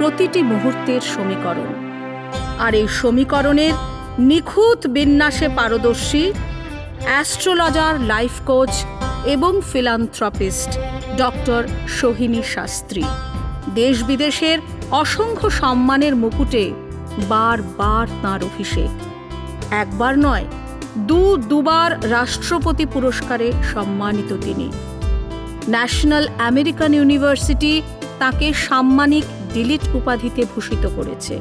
প্রতিটি মুহূর্তের সমীকরণ। আর এই সমীকরণের নিখুঁত বিন্যাসে পারদর্শী অ্যাস্ট্রোলজার, লাইফ কোচ এবং ফিলান্থ্রপিস্ট ডক্টর সোহিনী শাস্ত্রী। দেশ বিদেশের অসংখ্য সম্মানের মুকুটে বারবার তাঁর অভিষেক। একবার নয়, দু দুবার রাষ্ট্রপতি পুরস্কারে সম্মানিত তিনি। ন্যাশনাল আমেরিকান ইউনিভার্সিটি তাকে সাম্মানিক ডিলিট উপাধিতে ভূষিত করেছে।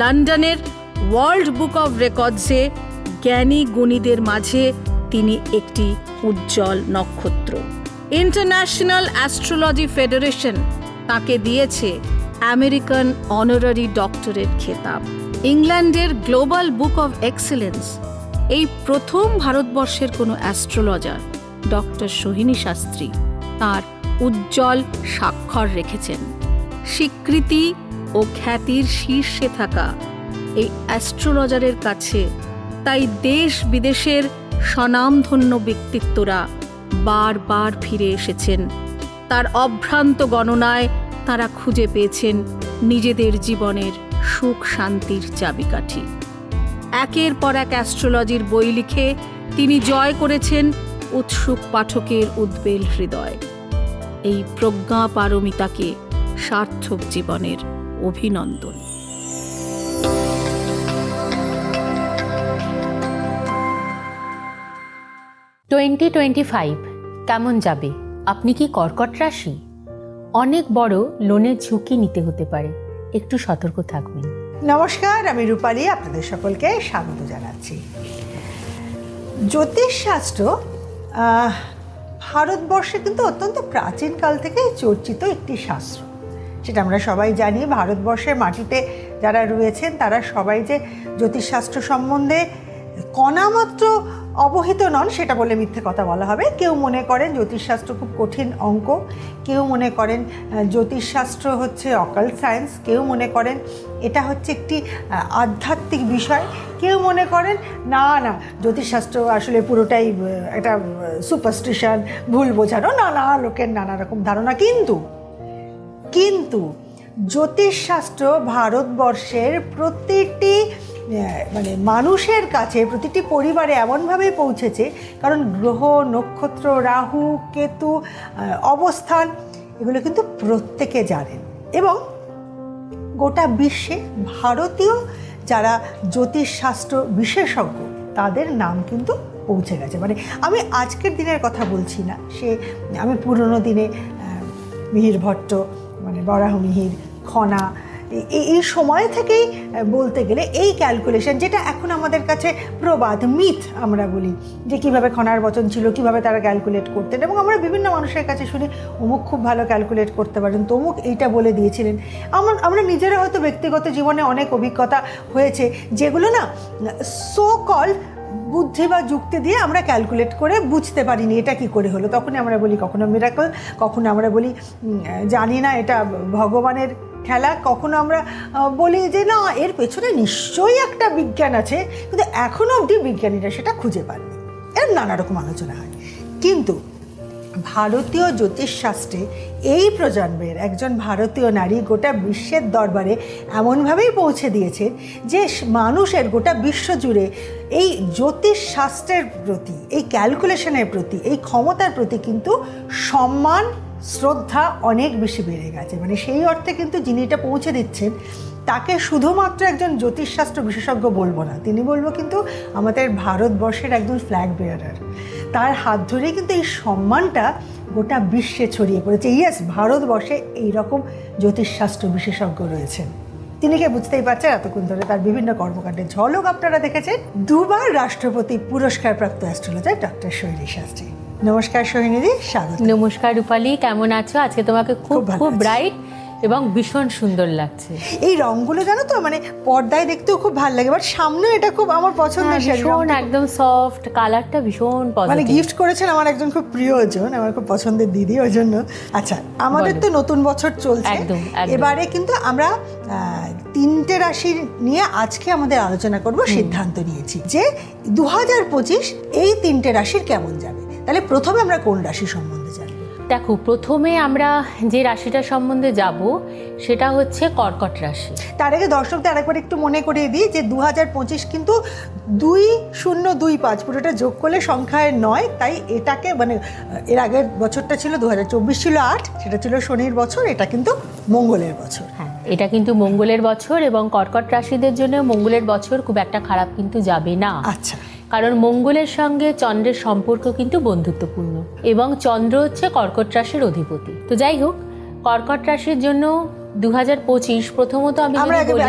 লন্ডনের ওয়ার্ল্ড বুক অব রেকর্ডসে জ্ঞানী গুণীদের মাঝে তিনি একটি উজ্জ্বল নক্ষত্র। ইন্টারন্যাশনাল অ্যাস্ট্রোলজি ফেডারেশন তাকে দিয়েছে আমেরিকান অনারারি ডক্টরেট খেতাব। ইংল্যান্ডের গ্লোবাল বুক অব এক্সেলেন্স, এই প্রথম ভারতবর্ষের কোনো অ্যাস্ট্রোলজার, ডক্টর সোহিনী শাস্ত্রী, তার উজ্জ্বল স্বাক্ষর রেখেছেন। স্বীকৃতি ও খ্যাতির শীর্ষে থাকা এই অ্যাস্ট্রোলজারের কাছে। তাই দেশ বিদেশের স্বনামধন্য ব্যক্তিত্বরা বারবার ফিরে এসেছেন। তার অভ্রান্ত গণনায় তারা খুঁজে পেয়েছেন নিজেদের জীবনের সুখ শান্তির চাবিকাঠি। একের পর এক অ্যাস্ট্রোলজির বই লিখে তিনি জয় করেছেন উৎসুক পাঠকের উদ্বেল হৃদয়। এই প্রজ্ঞা পারমিতাকে সার্থক জীবনের অভিনন্দন। টোয়েন্টি টোয়েন্টি ফাইভ কেমন যাবে? আপনি কি কর্কট রাশি? অনেক বড় লোনের ঝুঁকি নিতে হতে পারে। একটু সতর্ক থাকবেন। নমস্কার আমি রূপালী আপনাদের সকলকে স্বাগত জানাচ্ছি। জ্যোতিষশাস্ত্র আহ, ভারতবর্ষে কিন্তু অত্যন্ত প্রাচীনকাল থেকে চর্চিত একটি শাস্ত্র। সেটা আমরা সবাই জানি। ভারতবর্ষের মাটিতে যারা রয়েছেন, তারা সবাই যে জ্যোতিষশাস্ত্র সম্বন্ধে কণামাত্র অবহিত নন, সেটা বলে মিথ্যে কথা বলা হবে। কেউ মনে করেন জ্যোতিষশাস্ত্র খুব কঠিন অঙ্ক, কেউ মনে করেন জ্যোতিষশাস্ত্র হচ্ছে অকাল সায়েন্স কেউ মনে করেন এটা হচ্ছে একটি আধ্যাত্মিক বিষয়। কেউ মনে করেন, না না, জ্যোতিষশাস্ত্র আসলে পুরোটাই একটা সুপারস্টিশন ভুল বোঝানো। নানা লোকের নানা রকম ধারণা। কিন্তু কিন্তু জ্যোতিষশাস্ত্র ভারতবর্ষের প্রতিটি মানে মানুষের কাছে, প্রতিটি পরিবারে এমনভাবেই পৌঁছেছে, কারণ গ্রহ, নক্ষত্র, রাহু, কেতু অবস্থান, এগুলো কিন্তু প্রত্যেকে জানেন। এবং গোটা বিশ্বে ভারতীয় যারা জ্যোতিষশাস্ত্র বিশেষজ্ঞ, তাদের নাম কিন্তু পৌঁছে গেছে। মানে আমি আজকের দিনের কথা বলছি না, সে, আমি পুরনো দিনে মিহির ভট্ট মানে বরাহ মিহির খনা। এই- এই সময় থেকেই বলতে গেলে এই ক্যালকুলেশন যেটা এখন আমাদের কাছে প্রবাদ মিথ আমরা বলি, যে কীভাবে খনার বচন ছিল, কীভাবে তারা ক্যালকুলেট করতেন এবং আমরা বিভিন্ন মানুষের কাছে শুনি অমুক খুব ভালো ক্যালকুলেট করতে পারেন, তমুক এইটা বলে দিয়েছিলেন। আমার আমরা নিজেরা হয়তো ব্যক্তিগত জীবনে অনেক অভিজ্ঞতা হয়েছে, যেগুলো না সো কল বুদ্ধি বা যুক্তি দিয়ে আমরা ক্যালকুলেট করে বুঝতে পারিনি এটা কি করে হলো। তখনই আমরা বলি, কখনো মিরাকল কখনো আমরা বলি জানি না এটা ভগবানের খেলা। কখনো আমরা বলি যে, না, এর পেছনে নিশ্চয়ই একটা বিজ্ঞান আছে। কিন্তু এখনও অবধি বিজ্ঞানীরা সেটা খুঁজে পাননি। এর নানা রকম আলোচনা হয়। কিন্তু ভারতীয় জ্যোতিষশাস্ত্রে এই প্রজন্মের একজন ভারতীয় নারী গোটা বিশ্বের দরবারে এমনভাবেই পৌঁছে দিয়েছে যে মানুষের গোটা বিশ্ব জুড়ে এই জ্যোতিষশাস্ত্রের প্রতি, এই ক্যালকুলেশনের প্রতি, এই ক্ষমতার প্রতি কিন্তু সম্মান, শ্রদ্ধা অনেক বেশি বেড়ে গেছে। মানে সেই অর্থে কিন্তু যিনি এটা পৌঁছে দিচ্ছেন, তাকে শুধুমাত্র একজন জ্যোতিষশাস্ত্র বিশেষজ্ঞ বলব না, তিনি বলব কিন্তু আমাদের ভারতবর্ষের একজন ফ্ল্যাগ বেয়ারার তার হাত ধরে কিন্তু এই সম্মানটা গোটা বিশ্বে ছড়িয়ে পড়েছে। ইয়েস ভারতবর্ষে এইরকম জ্যোতিষশাস্ত্র বিশেষজ্ঞ রয়েছেন। তিনি কে বুঝতেই পারছেন? এতক্ষণ ধরে তার বিভিন্ন কর্মকাণ্ডের ঝলক আপনারা দেখেছেন। দুবার রাষ্ট্রপতি পুরস্কারপ্রাপ্ত অ্যাস্ট্রোলজার ডক্টর সোহিনী শাস্ত্রী। নমস্কার সোহিনীদি স্বাগত। নমস্কার রূপালী কেমন আছো? আজকে তোমাকে খুব খুব ব্রাইট এবং ভীষণ সুন্দর লাগছে। এই রংগুলো জানো তো মানে পর্দায় দেখতেও খুব ভালো লাগে বাট সামনে এটা খুব আমার পছন্দের হ্যাঁ, ভীষণ একদম সফট কালারটা ভীষণ মানে গিফট করেছেন আমার একজন খুব প্রিয়জন আমার খুব পছন্দের দিদি ওই জন্য আচ্ছা আমাদের তো নতুন বছর চলছে। একদম। এবারে কিন্তু আমরা আহ, তিনটে রাশির নিয়ে আজকে আমাদের আলোচনা করব সিদ্ধান্ত নিয়েছি যে দু হাজার পঁচিশ এই তিনটে রাশির কেমন যাবে। তাহলে প্রথমে আমরা কোন রাশি সম্বন্ধে দেখো প্রথমে আমরা যে রাশিটা সম্বন্ধে যাব সেটা হচ্ছে কর্কট রাশি। তার আগে দর্শকদের আরেকবার একটু মনে করিয়ে দিই যে দু হাজার পঁচিশ কিন্তু দুই শূন্য দুই পাঁচ পুরোটা যোগ করলে সংখ্যায় নয় তাই এটাকে মানে এর আগের বছরটা ছিল দু হাজার চব্বিশ ছিল আট সেটা ছিল শনির বছর এটা কিন্তু মঙ্গলের বছর। হ্যাঁ এটা কিন্তু মঙ্গলের বছর এবং কর্কট রাশিদের জন্য মঙ্গলের বছর খুব একটা খারাপ কিন্তু যাবে না। আচ্ছা। কারণ মঙ্গলের সঙ্গে চন্দ্রের সম্পর্ক কিন্তু বন্ধুত্বপূর্ণ এবং চন্দ্র হচ্ছে কর্কট রাশির অধিপতি। তো যাই হোক কর্কট রাশির জন্য দু হাজার পঁচিশ প্রথমত আমি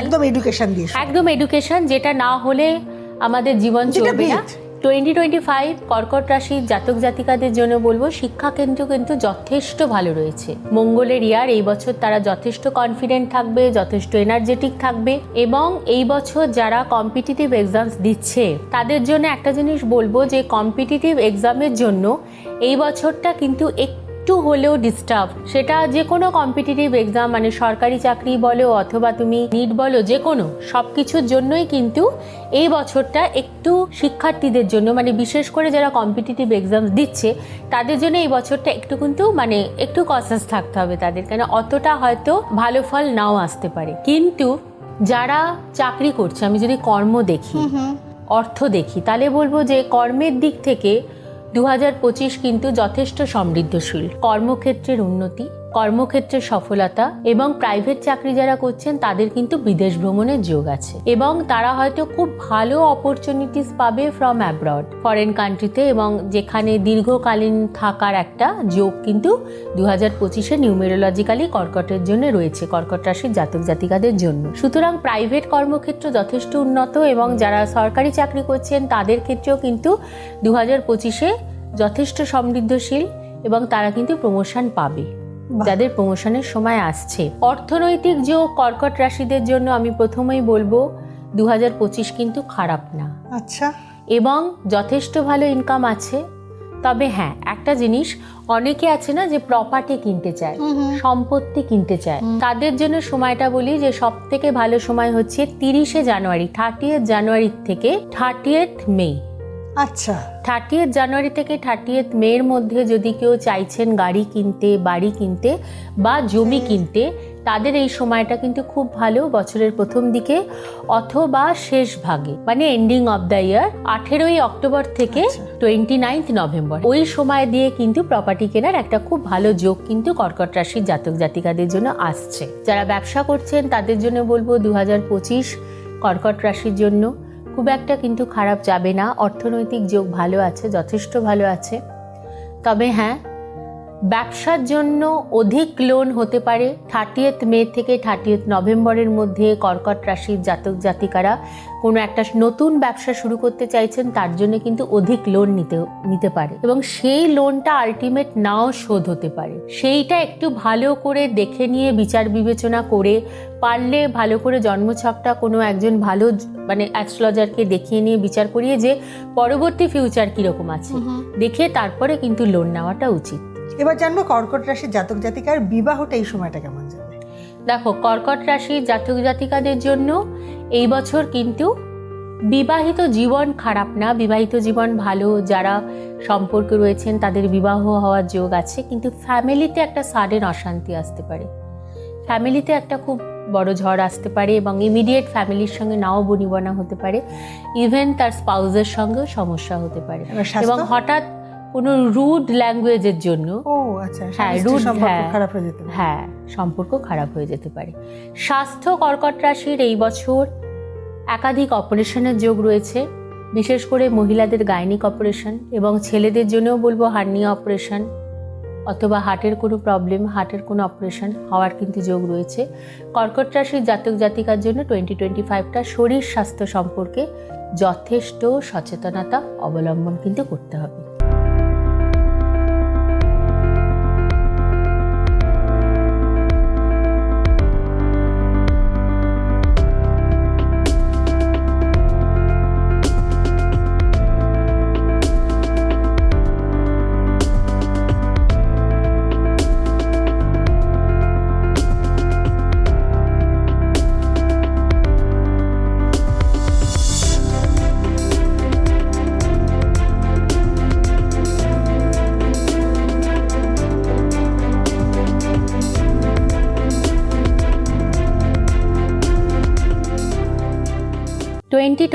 একদম এডুকেশন একদম এডুকেশন যেটা না হলে আমাদের জীবন চলবে না। টোয়েন্টি টোয়েন্টি ফাইভ কর্কট রাশির জাতক জাতিকাদের জন্য বলব শিক্ষাকেন্দ্র কিন্তু যথেষ্ট ভালো রয়েছে। মঙ্গলের ইয়ার এই বছর তারা যথেষ্ট কনফিডেন্ট থাকবে, যথেষ্ট এনার্জেটিক থাকবে এবং এই বছর যারা কম্পিটিটিভ এক্সামস দিচ্ছে, তাদের জন্য একটা জিনিস বলব যে কম্পিটিটিভ এক্সামের জন্য এই বছরটা কিন্তু একটু হলেও ডিস্টার্ব সেটা যে কোনো কম্পিটিটিভ এক্সাম মানে সরকারি চাকরি বলো অথবা তুমি নিট বলো যে কোনো সব কিছুর জন্যই কিন্তু এই বছরটা একটু শিক্ষার্থীদের জন্য মানে বিশেষ করে যারা কম্পিটিটিভ এক্সাম দিচ্ছে তাদের জন্য এই বছরটা একটু কিন্তু মানে একটু কসাস থাকতে হবে তাদের কেন অতটা হয়তো ভালো ফল নাও আসতে পারে। কিন্তু যারা চাকরি করছে আমি যদি কর্ম দেখি অর্থ দেখি তাহলে বলব যে কর্মের দিক থেকে দু হাজার পঁচিশ কিন্তু যথেষ্ট সমৃদ্ধশীল। কর্মক্ষেত্রের উন্নতি কর্মক্ষেত্রের সফলতা এবং প্রাইভেট চাকরি যারা করছেন, তাদের কিন্তু বিদেশ ভ্রমণের যোগ আছে। এবং তারা হয়তো খুব ভালো অপরচুনিটিস পাবে ফ্রম অ্যাব্রড ফরেন কান্ট্রিতে এবং যেখানে দীর্ঘকালীন থাকার একটা যোগ কিন্তু দু হাজার পঁচিশে নিউমেরোলজিক্যালি কর্কটের জন্য রয়েছে, কর্কট রাশির জাতক জাতিকাদের জন্য। সুতরাং প্রাইভেট কর্মক্ষেত্র যথেষ্ট উন্নত এবং যারা সরকারি চাকরি করছেন, তাদের ক্ষেত্রেও কিন্তু দু হাজার পঁচিশে যথেষ্ট সমৃদ্ধশীল এবং তারা কিন্তু প্রমোশন পাবে। যাদের প্রমোশনের সময় আসছে। অর্থনৈতিক যে কর্কট রাশিদের জন্য আমি প্রথমেই বলব দু হাজার পঁচিশ কিন্তু খারাপ না। আচ্ছা। এবং যথেষ্ট ভালো ইনকাম আছে। তবে হ্যাঁ একটা জিনিস অনেকে আছে না যে প্রপার্টি কিনতে চায় সম্পত্তি কিনতে চায়। তাদের জন্য সময়টা বলি যে সব থেকে ভালো সময় হচ্ছে তিরিশে জানুয়ারি থার্টিয়েথ জানুয়ারি থেকে থার্টিয়েথ মে আচ্ছা। থার্টিয়েথ জানুয়ারি থেকে থার্টিয়েথ মের মধ্যে যদি কেউ চাইছেন গাড়ি কিনতে বাড়ি কিনতে বা জমি কিনতে তাদের এই সময়টা কিন্তু খুব ভালো বছরের প্রথম দিকে অথবা শেষ ভাগে। মানে এন্ডিং অফ দ্য ইয়ার আঠেরোই অক্টোবর থেকে টোয়েন্টি নাইন্থ নভেম্বর ওই সময় দিয়ে কিন্তু প্রপার্টি কেনার একটা খুব ভালো যোগ কিন্তু কর্কট রাশির জাতক জাতিকাদের জন্য আসছে। যারা ব্যবসা করছেন তাদের জন্য বলব দু হাজার পঁচিশ কর্কট রাশির জন্য। খুব একটা কিন্তু খারাপ যাবে না। অর্থনৈতিক যোগ ভালো আছে, যথেষ্ট ভালো আছে। তবে হ্যাঁ ব্যবসার জন্য অধিক লোন হতে পারে। থার্টিয়েথ মে থেকে থার্টিয়েথ নভেম্বরের মধ্যে কর্কট রাশির জাতক জাতিকারা কোনো একটা নতুন ব্যবসা শুরু করতে চাইছেন তার জন্য কিন্তু অধিক লোন নিতে নিতে পারে এবং সেই লোনটা আলটিমেট নাও শোধ হতে পারে। সেইটা একটু ভালো করে দেখে নিয়ে বিচার বিবেচনা করে পারলে ভালো করে জন্মছকটা কোনো একজন ভালো মানে অ্যাস্ট্রোলজারকে দেখিয়ে নিয়ে বিচার করিয়ে যে পরবর্তী ফিউচার কীরকম আছে। দেখে তারপরে কিন্তু লোন নেওয়াটা উচিত। এবার জানব কর্কট রাশির জাতক জাতিকার বিবাহটা এই সময়টা কেমন যাবে? দেখো কর্কট রাশির জাতক জাতিকাদের জন্য এই বছর কিন্তু বিবাহিত জীবন খারাপ না। বিবাহিত জীবন ভালো যারা সম্পর্ক রয়েছেন তাদের বিবাহ হওয়ার যোগ আছে। কিন্তু ফ্যামিলিতে একটা সাডেন অশান্তি আসতে পারে। ফ্যামিলিতে একটা খুব বড় ঝড় আসতে পারে এবং ইমিডিয়েট ফ্যামিলির সঙ্গে নাও বনিবনা হতে পারে। ইভেন তার স্পাউজের সঙ্গেও সমস্যা হতে পারে। এবং হঠাৎ কোনো রুড ল্যাঙ্গুয়েজের জন্য ও আচ্ছা হ্যাঁ, রুড, সম্পর্ক হ্যাঁ। খারাপ হয়ে যেতে পারে। হ্যাঁ সম্পর্ক খারাপ হয়ে যেতে পারে। স্বাস্থ্য কর্কট রাশির এই বছর একাধিক অপারেশনের যোগ রয়েছে বিশেষ করে মহিলাদের গাইনিক অপারেশন এবং ছেলেদের জন্যও বলব হার্নিয়া অপারেশন অথবা হার্টের কোনো প্রবলেম হার্টের কোনো অপারেশন হওয়ার কিন্তু যোগ রয়েছে। কর্কট রাশির জাতক জাতিকার জন্য টোয়েন্টি টোয়েন্টি ফাইভটা শরীর স্বাস্থ্য সম্পর্কে যথেষ্ট সচেতনতা অবলম্বন কিন্তু করতে হবে।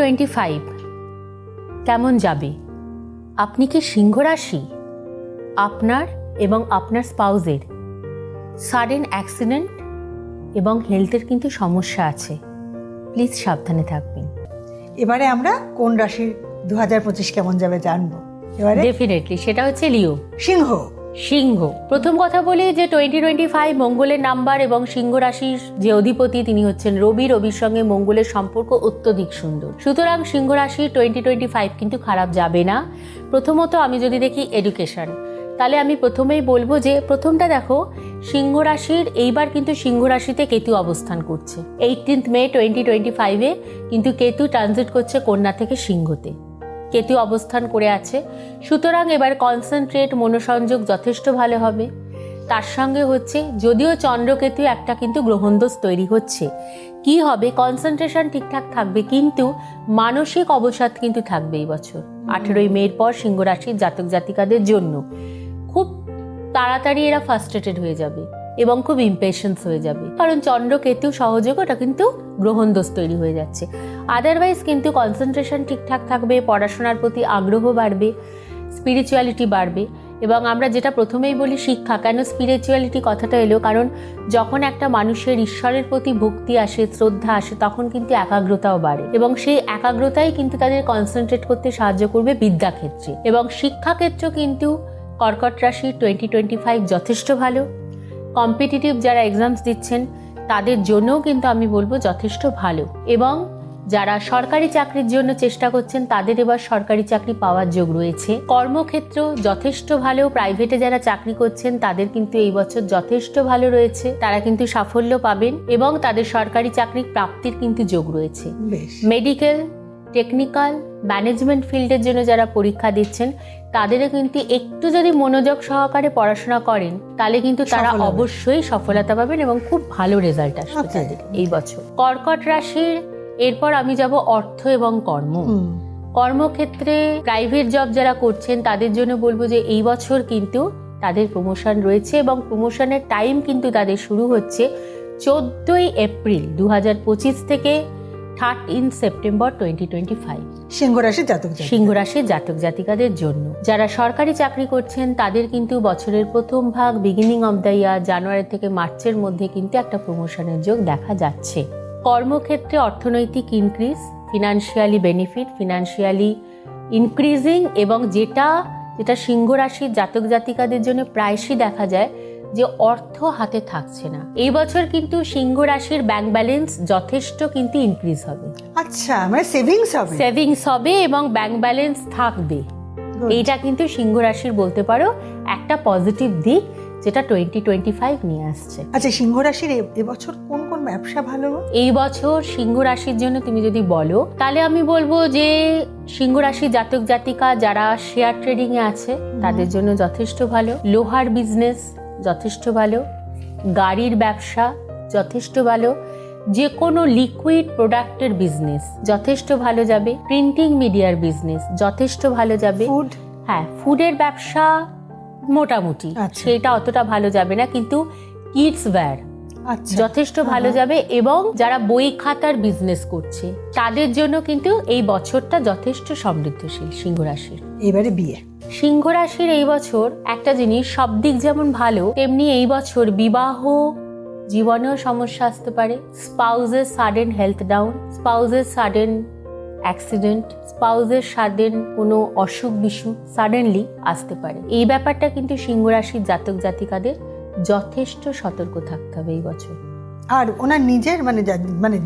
Twenty five. কেমন যাবে? আপনি কি সিংহ রাশি আপনার এবং আপনার স্পাউজের সাডেন অ্যাক্সিডেন্ট এবং হেলথের কিন্তু সমস্যা আছে। প্লিজ সাবধানে থাকবেন। এবারে আমরা কোন রাশির দু হাজার পঁচিশ কেমন যাবে জানব? এবারে ডেফিনেটলি সেটা হচ্ছে লিও। সিংহ। সিংহ। প্রথম কথা বলি যে টোয়েন্টি টোয়েন্টি ফাইভ মঙ্গলের নাম্বার এবং সিংহ রাশির যে অধিপতি, তিনি হচ্ছেন রবি। রবির সঙ্গে মঙ্গলের সম্পর্ক অত্যধিক সুন্দর। সুতরাং সিংহ রাশি টোয়েন্টি টোয়েন্টি ফাইভ কিন্তু খারাপ যাবে না। প্রথমত আমি যদি দেখি এডুকেশন তাহলে আমি প্রথমেই বলব যে প্রথমটা দেখো, সিংহ রাশির এইবার কিন্তু সিংহ রাশিতে কেতু অবস্থান করছে। এইটিন্থ মে টোয়েন্টি টোয়েন্টি ফাইভে কিন্তু কেতু ট্রানজিট করছে কন্যা থেকে সিংহতে। কেতু অবস্থান করে আছে। সুতরাং এবার কনসেন্ট্রেট মনোসংযোগ যথেষ্ট ভালো হবে। তার সঙ্গে হচ্ছে যদিও চন্দ্রকেতু একটা কিন্তু গ্রহণদোষ তৈরি হচ্ছে। কি হবে? কনসেন্ট্রেশন ঠিকঠাক থাকবে কিন্তু মানসিক অবসাদ কিন্তু থাকবে এই বছর। আঠেরোই মের পর সিংহ রাশির জাতক জাতিকাদের জন্য। খুব তাড়াতাড়ি এরা ফার্স্ট্রেটেড হয়ে যাবে। এবং খুব ইম্পেশেন্স হয়ে যাবে। কারণ চন্দ্রকেতু সহযোগ ওটা কিন্তু গ্রহণদোষ তৈরি হয়ে যাচ্ছে। আদারওয়াইজ কিন্তু কনসেন্ট্রেশন ঠিকঠাক থাকবে, পড়াশোনার প্রতি আগ্রহ বাড়বে স্পিরিচুয়ালিটি বাড়বে। এবং আমরা যেটা প্রথমেই বলি শিক্ষা, কেন স্পিরিচুয়ালিটি কথাটা এলো? কারণ যখন একটা মানুষের ঈশ্বরের প্রতি ভক্তি আসে, শ্রদ্ধা আসে, তখন কিন্তু একাগ্রতাও বাড়ে। এবং সেই একাগ্রতাই কিন্তু তাদের কনসেন্ট্রেট করতে সাহায্য করবে বিদ্যাক্ষেত্রে। এবং শিক্ষাক্ষেত্র কিন্তু কর্কট রাশি টোয়েন্টি টোয়েন্টি ফাইভ যথেষ্ট ভালো। কম্পিটিটিভ যারা এক্সামস দিচ্ছেন তাদের জন্যও কিন্তু আমি বলব যথেষ্ট ভালো। এবং যারা সরকারি চাকরির জন্য চেষ্টা করছেন তাদের এবার সরকারি চাকরি পাওয়ার যোগ রয়েছে। কর্মক্ষেত্র যথেষ্ট ভালো প্রাইভেটে যারা চাকরি করছেন তাদের কিন্তু এই বছর যথেষ্ট ভালো রয়েছে। তারা কিন্তু সাফল্য পাবেন এবং তাদের সরকারি চাকরি প্রাপ্তির কিন্তু যোগ রয়েছে। মেডিকেল টেকনিক্যাল ম্যানেজমেন্ট ফিল্ডের জন্য যারা পরীক্ষা দিচ্ছেন তাদেরও কিন্তু একটু যদি মনোযোগ সহকারে পড়াশোনা করেন তাহলে কিন্তু তারা অবশ্যই সফলতা পাবেন এবং খুব ভালো রেজাল্ট আসবে তাদের এই বছর। কর্কট রাশির এরপর আমি যাব অর্থ এবং কর্ম। কর্মক্ষেত্রে প্রাইভেট জব যারা করছেন তাদের জন্য বলব যে এই বছর কিন্তু তাদের প্রমোশন রয়েছে এবং প্রমোশনের টাইম কিন্তু তাদের শুরু হচ্ছে চোদ্দই এপ্রিল দু হাজার পঁচিশ থেকে thirteen September twenty twenty five সিংহ জাতক জাতিকা। সিংহ রাশির জাতক জাতিকাদের জন্য। যারা সরকারি চাকরি করছেন তাদের কিন্তু বছরের প্রথম ভাগ beginning of the year January থেকে মার্চের মধ্যে কিন্তু একটা প্রমোশনের যোগ দেখা যাচ্ছে। কর্মক্ষেত্রে অর্থনৈতিক increase financially benefit financially increasing এবং যেটা যেটা সিংহ রাশির জাতক জাতিকাদের জন্য প্রায়শই দেখা যায় যে অর্থ হাতে থাকছে না। এই বছর কিন্তু সিংহ রাশির ব্যাংক ব্যালেন্স যথেষ্ট কিন্তু ইনক্রিজ হবে। আচ্ছা মানে সেভিংস হবে? সেভিংস হবে এবং ব্যাংক ব্যালেন্স থাকবে. এইটা কিন্তু সিংহ রাশির বলতে পারো একটা পজিটিভ দিক যেটা টোয়েন্টি টোয়েন্টি ফাইভ নিয়ে আসছে। আচ্ছা সিংহ রাশির এবছর কোন কোন ব্যবসা ভালো? এই বছর সিংহ রাশির জন্য তুমি যদি বলো তাহলে আমি বলব যে সিংহ রাশির জাতক জাতিকা যারা শেয়ার ট্রেডিং এ আছে তাদের জন্য যথেষ্ট ভালো। লোহার বিজনেস যথেষ্ট ভালো গাড়ির ব্যবসা যথেষ্ট ভালো যে কোনো লিকুইড প্রোডাক্টের বিজনেস যথেষ্ট ভালো যাবে প্রিন্টিং মিডিয়ার বিজনেস যথেষ্ট ভালো যাবে ফুড হ্যাঁ ফুডের ব্যবসা মোটামুটি আচ্ছা। সেটা অতটা ভালো যাবে না কিন্তু কিডস ওয়্যার যথেষ্ট ভালো যাবে এবং যারা বই খাতার বিজনেস করছে তাদের জন্য কিন্তু এই বছরটা যথেষ্ট সমৃদ্ধশীল সিংহ রাশির এবারে বিয়ে। সিংহ রাশির এই বছর একটা জিনিস সব দিক যেমন ভালো তেমনি এই বছর বিবাহ জীবনেও সমস্যা আসতে পারে। স্পাউজের সাডেন হেলথ ডাউন স্পাউজের সাডেন অ্যাক্সিডেন্ট স্পাউজের সাডেন কোনো অসুখ বিসুখ সাডেনলি আসতে পারে। এই ব্যাপারটা কিন্তু সিংহ রাশির জাতক জাতিকাদের যথেষ্ট সতর্ক থাকতে হবে এই বছর। আর ওনার নিজের মানে মানে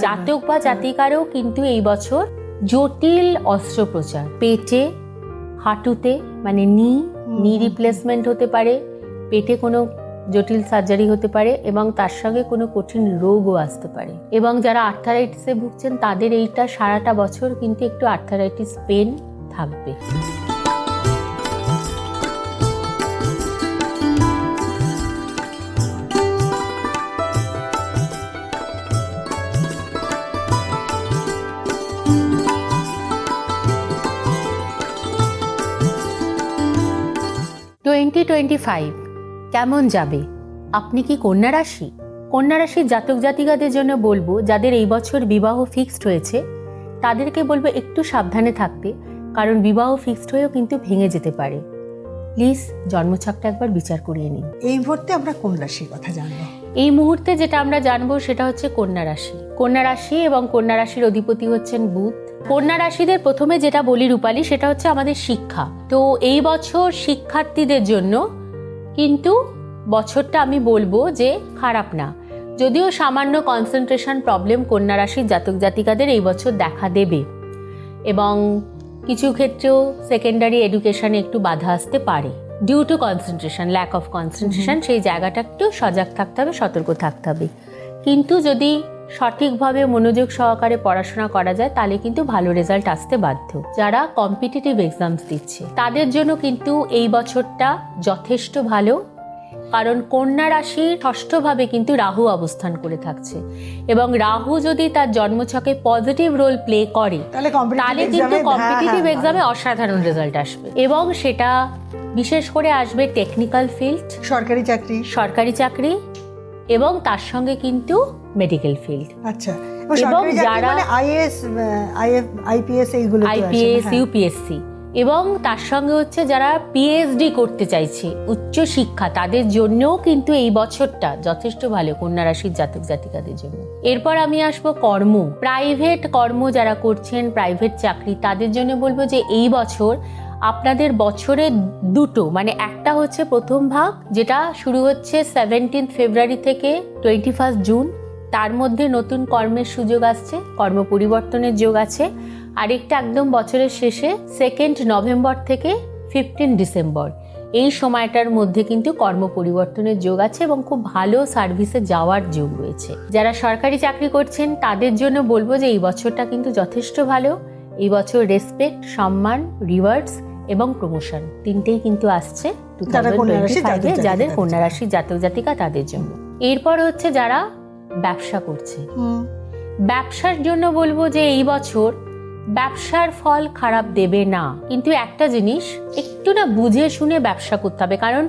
জাতক বা জাতিকারও কিন্তু এই বছর জটিল অস্ত্রোপচার পেটে হাঁটুতে মানে নি নি রিপ্লেসমেন্ট হতে পারে পেটে কোনো জটিল সার্জারি হতে পারে এবং তার সঙ্গে কোনো কঠিন রোগও আসতে পারে। এবং যারা আর্থারাইটিসে ভুগছেন তাদের এইটা সারাটা বছর কিন্তু একটু আর্থারাইটিস পেন থাকবে। টোয়েন্টি টোয়েন্টি ফাইভ কেমন যাবে? আপনি কি কন্যা রাশি? কন্যা রাশির জাতক জাতিকাদের জন্য বলব যাদের এই বছর বিবাহ ফিক্সড হয়েছে তাদেরকে বলব একটু সাবধানে থাকতে কারণ বিবাহ ফিক্সড হয়েও কিন্তু ভেঙে যেতে পারে। প্লিজ জন্মছকটা একবার বিচার করিয়ে নিন। এই মুহূর্তে আমরা কোন রাশির কথা জানব? এই মুহূর্তে যেটা আমরা জানব সেটা হচ্ছে কন্যা রাশি। কন্যা রাশি এবং কন্যা রাশির অধিপতি হচ্ছেন বুধ। কন্যা রাশিদের প্রথমে যেটা বলি রূপালী সেটা হচ্ছে আমাদের শিক্ষা। তো এই বছর শিক্ষার্থীদের জন্য কিন্তু বছরটা আমি বলব যে খারাপ না। যদিও সামান্য কনসেন্ট্রেশন প্রবলেম কন্যা রাশির জাতক জাতিকাদের এই বছর দেখা দেবে। এবং কিছু ক্ষেত্রেও সেকেন্ডারি এডুকেশনে একটু বাধা আসতে পারে। Due to concentration lack of concentration সেই জায়গাটা একটু সজাগ থাকতে হবে সতর্ক থাকতে হবে। কিন্তু যদি সঠিকভাবে মনোযোগ সহকারে পড়াশোনা করা যায় তাহলে কিন্তু ভালো রেজাল্ট আসতে বাধ্য। যারা কম্পিটিটিভ এক্সামস দিচ্ছে তাদের জন্য কিন্তু এই বছরটা যথেষ্ট ভালো। কারণ কন্যা রাশির ষষ্ঠভাবে কিন্তু রাহু অবস্থান করে থাকছে। এবং রাহু যদি তার জন্মছকে পজিটিভ রোল প্লে করে তাহলে কিন্তু কম্পিটিটিভ এক্সামে অসাধারণ রেজাল্ট আসবে। এবং সেটা বিশেষ করে আসবে টেকনিক্যাল ফিল্ড সরকারি চাকরি। সরকারি চাকরি এবং তার সঙ্গে কিন্তু মেডিকেল ফিল্ড আচ্ছা এবং যারা- মানে আইএস আইপিএস এইগুলো আইপিএস ইউপিএসসি এবং তার সঙ্গে হচ্ছে যারা পিএইচডি করতে চাইছে উচ্চ শিক্ষা তাদের জন্যও কিন্তু এই বছরটা যথেষ্ট ভালো কন্যা রাশির জাতক জাতিকাদের জন্য। এরপর আমি আসব কর্ম। প্রাইভেট কর্ম যারা করছেন প্রাইভেট চাকরি তাদের জন্য বলব যে এই বছর আপনাদের বছরে দুটো মানে একটা হচ্ছে প্রথম ভাগ যেটা শুরু হচ্ছে সেভেন্টিন ফেব্রুয়ারি থেকে টোয়েন্টি ফার্স্ট জুন তার মধ্যে নতুন কর্মের সুযোগ আসছে কর্ম পরিবর্তনের যোগ আছে। আরেকটা একদম বছরের শেষে সেকেন্ড নভেম্বর থেকে ফিফটিন ডিসেম্বর এই সময়টার মধ্যে কিন্তু কর্ম পরিবর্তনের যোগ আছে এবং খুব ভালো সার্ভিসে যাওয়ার যোগ রয়েছে। যারা সরকারি চাকরি করছেন তাদের জন্য বলব যে এই বছরটা কিন্তু যথেষ্ট ভালো। এই বছর রেসপেক্ট সম্মান রিওয়ার্ডস এবং প্রমোশন তিনটেই কিন্তু আসছে যারা কন্যা রাশির জাতক 2025 এ, যাদের কন্যা। রাশির জাতক জাতিকা তাদের জন্য। এরপর হচ্ছে যারা ব্যবসা করছে। ব্যবসার জন্য বলব যে এই বছর ব্যবসার ফল খারাপ দেবে না। কিন্তু একটা জিনিস একটু না বুঝে শুনে ব্যবসা করতে হবে। কারণ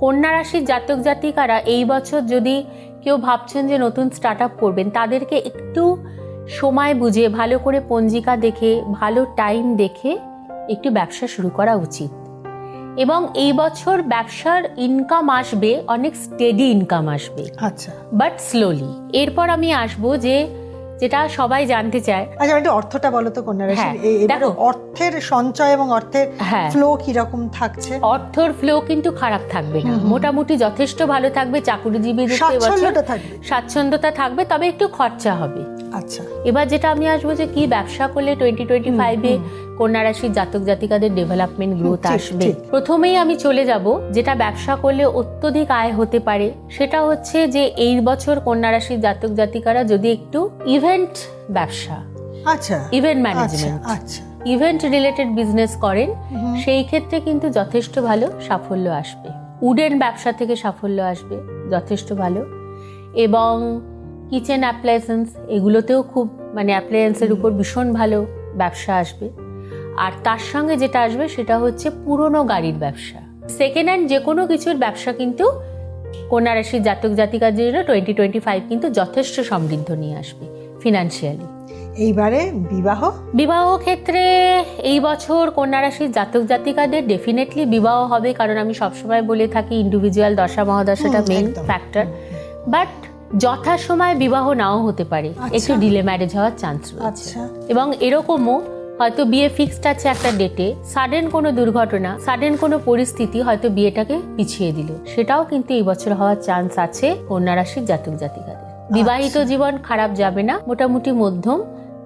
কন্যা রাশির জাতক জাতিকারা এই বছর যদি কেউ ভাবছেন যে নতুন স্টার্ট আপ করবেন তাদেরকে একটু সময় বুঝে ভালো করে পঞ্জিকা দেখে ভালো টাইম দেখে একটু ব্যবসা শুরু করা উচিত। এবং এই বছর ব্যবসার ইনকাম আসবে অনেক স্টেডি ইনকাম আসবে। আচ্ছা। বাট স্লোলি এরপর আমি আসব যে যেটা সবাই জানতে চায়। আচ্ছা একটু অর্থটা বলো তো কন্যা হ্যাঁ, দেখো। অর্থের সঞ্চয় এবং অর্থের হ্যাঁ। ফ্লো কীরকম থাকছে? অর্থর ফ্লো কিন্তু খারাপ থাকবে না। মোটামুটি যথেষ্ট ভালো থাকবে চাকুরিজীবীদের স্বাচ্ছন্দ্যতা থাকবে। তবে একটু খরচা হবে। আচ্ছা। এবার যেটা আমি আসব যে কি ব্যবসা করলে টোয়েন্টি টোয়েন্টি ফাইভে কন্যা রাশির জাতক জাতিকাদের ডেভেলপমেন্ট গ্রোথ আসবে। প্রথমেই আমি চলে যাব যেটা ব্যবসা করলে অত্যধিক আয় হতে পারে সেটা হচ্ছে যে এই বছর কন্যা রাশির জাতক জাতিকারা যদি একটু ইভেন্ট ব্যবসা আচ্ছা ইভেন্ট ম্যানেজমেন্ট আচ্ছা। ইভেন্ট রিলেটেড বিজনেস করেন সেই ক্ষেত্রে কিন্তু যথেষ্ট ভালো সাফল্য আসবে। উডেন ব্যবসা থেকে সাফল্য আসবে যথেষ্ট ভালো। এবং কিচেন অ্যাপ্লায়েন্স এগুলোতেও খুব মানে অ্যাপ্লায়েন্সের উপর ভীষণ ভালো ব্যবসা আসবে। আর তার সঙ্গে যেটা আসবে সেটা হচ্ছে পুরনো গাড়ির ব্যবসা। সেকেন্ড হ্যান্ড যে কোনো কিছুর ব্যবসা কিন্তু কন্যা রাশির জাতক জাতিকার জন্য টোয়েন্টি টোয়েন্টি ফাইভ কিন্তু যথেষ্ট সমৃদ্ধ নিয়ে আসবে ফিনান্সিয়ালি এইবারে বিবাহ? বিবাহ ক্ষেত্রে এই বছর কন্যা রাশির জাতক জাতিকাদের ডেফিনেটলি বিবাহ হবে কারণ আমি সবসময় বলে থাকি ইন্ডিভিজুয়াল দশা মহাদশাটা মেইন ফ্যাক্টর বাট যথাসময় বিবাহ নাও হতে পারে। আচ্ছা। একটু ডিলে ম্যারেজ হওয়ার চান্স রয়েছে। আচ্ছা এবং এরকমও হয়তো বিয়ে ফিক্সড আছে একটা ডেটে সাডেন কোনো দুর্ঘটনা সাডেন কোনো পরিস্থিতি হয়তো বিয়েটাকে পিছিয়ে দিল। সেটাও কিন্তু এই বছর হওয়ার চান্স আছে কন্যা রাশির জাতক জাতিকাদের। বিবাহিত আচ্ছা। জীবন খারাপ যাবে না মোটামুটি মধ্যম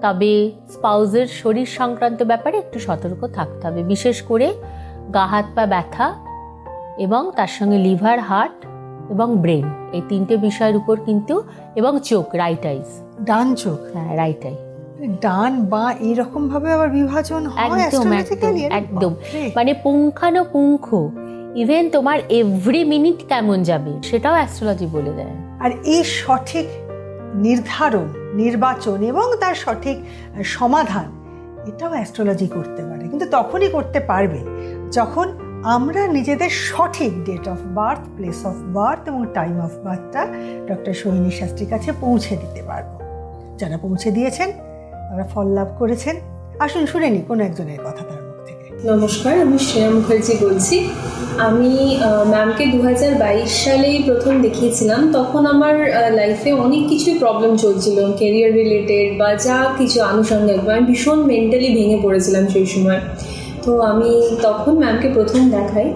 তবে স্পাউজের শরীর সংক্রান্ত ব্যাপারে একটু সতর্ক থাকতে হবে। বিশেষ করে গা হাত পা ব্যথা এবং তার সঙ্গে লিভার হার্ট এবং ব্রেন এই তিনটে বিষয়ের উপর কিন্তু এবং চোখ রাইট আইস ডান চোখ? হ্যাঁ রাইট আই ডান বা এইরকম ভাবে আবার বিভাজন হয় একদম একদম। মানে পুঙ্খানুপুঙ্খ ইভেন তোমার এভরি মিনিট কেমন যাবে সেটাও অ্যাস্ট্রোলজি বলে দেয়। আর এই সঠিক নির্ধারণ নির্বাচন এবং তার সঠিক সমাধান এটাও অ্যাস্ট্রোলজি করতে পারে। কিন্তু তখনই করতে পারবে যখন আমরা নিজেদের সঠিক date of birth place of birth এবং টাইম অফ বার্থটা ডক্টর সোহিনী শাস্ত্রীর কাছে পৌঁছে দিতে পারব। যারা পৌঁছে দিয়েছেন তারা ফল লাভ করেছেন। আসুন শুনে নি কোনো একজনের কথা তার মুখ থেকে। নমস্কার, আমি শ্রেয়া মুখার্জি বলছি। আমি ম্যামকে দু হাজার বাইশ সালেই প্রথম দেখিয়েছিলাম। তখন আমার লাইফে অনেক কিছুই প্রবলেম চলছিল কেরিয়ার রিলেটেড বা যা কিছু আনুষঙ্গিক আমি ভীষণ মেন্টালি ভেঙে পড়েছিলাম সেই সময়। তো আমি তখন ম্যামকে প্রথম দেখাই।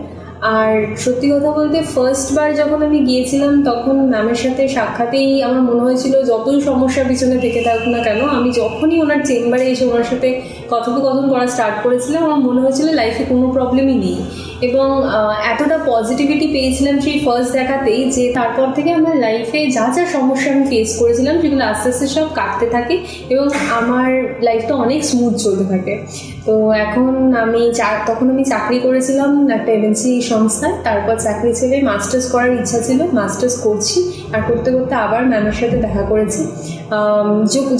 আর সত্যি কথা বলতে ফার্স্টবার যখন আমি গিয়েছিলাম, তখন ম্যামের সাথে সাক্ষাতেই আমার মনে হয়েছিল যতই সমস্যা পিছনে থেকে থাকুক না কেন, আমি যখনই ওনার চেম্বারে এসে ওনার সাথে কথোপকথন করা স্টার্ট করেছিলাম, আমার মনে হয়েছিল লাইফে কোনো প্রবলেমই নেই। এবং এতটা পজিটিভিটি পেয়েছিলাম সেই ফার্স্ট দেখাতেই যে তারপর থেকে আমার লাইফে যা যা সমস্যা আমি ফেস করেছিলাম, সেগুলো আস্তে আস্তে সব কাটতে থাকে এবং আমার লাইফটা অনেক স্মুথ চলতে থাকে। তো এখন আমি তখন আমি চাকরি করেছিলাম একটা এমএনসি সংস্থায়, তারপর চাকরি ছেড়ে মাস্টার্স করার ইচ্ছা ছিল মাস্টার্স করছি। আর করতে করতে আবার ম্যামের সাথে দেখা করেছি।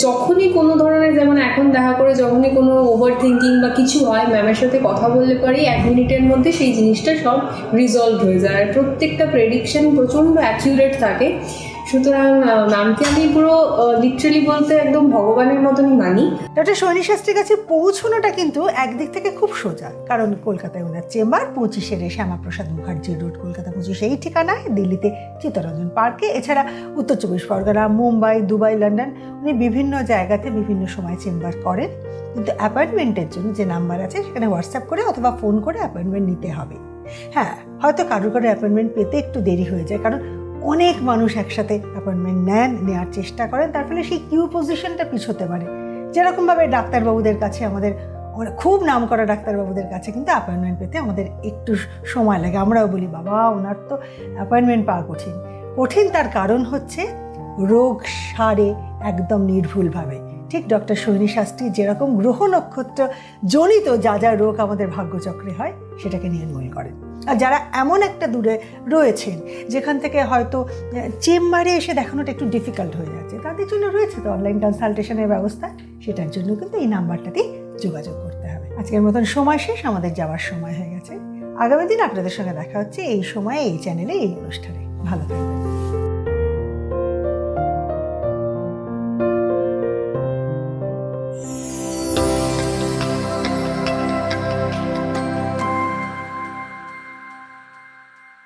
যখনই কোনো ধরনের, যেমন এখন দেখা করে যখনই কোনো ওভার থিঙ্কিং বা কিছু হয় ম্যামের সাথে কথা বললে পরেই এক মিনিটের মধ্যে সেই জিনিসটা সব রিজলভ হয়ে যায়। আর প্রত্যেকটা প্রেডিকশন প্রচণ্ড অ্যাকিউরেট থাকে। সুতরাং আমি পুরো বলতে একদম ভগবানের মতনই মানি। ডক্টর শাস্ত্রীর কাছে পৌঁছানোটা কিন্তু একদিক থেকে খুব সোজা। কারণ কলকাতায় ওনার চেম্বার পঁচিশের শ্যামাপ্রসাদ মুখার্জি রোড, কলকাতা পঁচিশ এই ঠিকানায়, দিল্লিতে চিত্তরঞ্জন পার্কে। এছাড়া উত্তর চব্বিশ পরগনা, মুম্বাই, দুবাই, লন্ডন, উনি বিভিন্ন জায়গাতে বিভিন্ন সময় চেম্বার করেন। কিন্তু অ্যাপয়েন্টমেন্টের জন্য যে নাম্বার আছে, সেখানে হোয়াটসঅ্যাপ করে অথবা ফোন করে অ্যাপয়েন্টমেন্ট নিতে হবে। হ্যাঁ হয়তো কারোর কারও অ্যাপয়েন্টমেন্ট পেতে একটু দেরি হয়ে যায়, কারণ অনেক মানুষ একসাথে অ্যাপয়েন্টমেন্ট নেন নেওয়ার চেষ্টা করেন, তার ফলে সেই কিউ পজিশনটা পিছোতে পারে। যেরকমভাবে ডাক্তারবাবুদের কাছে আমাদের খুব নাম করা ডাক্তারবাবুদের কাছে কিন্তু অ্যাপয়েন্টমেন্ট পেতে আমাদের একটু সময় লাগে। আমরাও বলি, বাবা, ওনার তো অ্যাপয়েন্টমেন্ট পাওয়া কঠিন। কঠিন তার কারণ হচ্ছে রোগ সারে একদম নির্ভুলভাবে। ঠিক ডক্টর সোহিনী শাস্ত্রী যেরকম গ্রহ নক্ষত্র জনিত যা যা রোগ আমাদের ভাগ্যচক্রে হয়, সেটাকে নির্মূল করেন। আর যারা এমন একটা দূরে রয়েছেন, যেখান থেকে হয়তো চেম্বারে এসে দেখানোটা একটু ডিফিকাল্ট হয়ে যাচ্ছে, তাদের জন্য রয়েছে তো অনলাইন কনসালটেশনের ব্যবস্থা। সেটার জন্য কিন্তু এই নাম্বারটাতেই যোগাযোগ করতে হবে। আজকের মতন সময় শেষ, আমাদের যাওয়ার সময় হয়ে গেছে। আগামী দিন আপনাদের সঙ্গে দেখা হচ্ছে এই সময়ে, এই চ্যানেলে এই অনুষ্ঠানে। ভালো থাকবেন।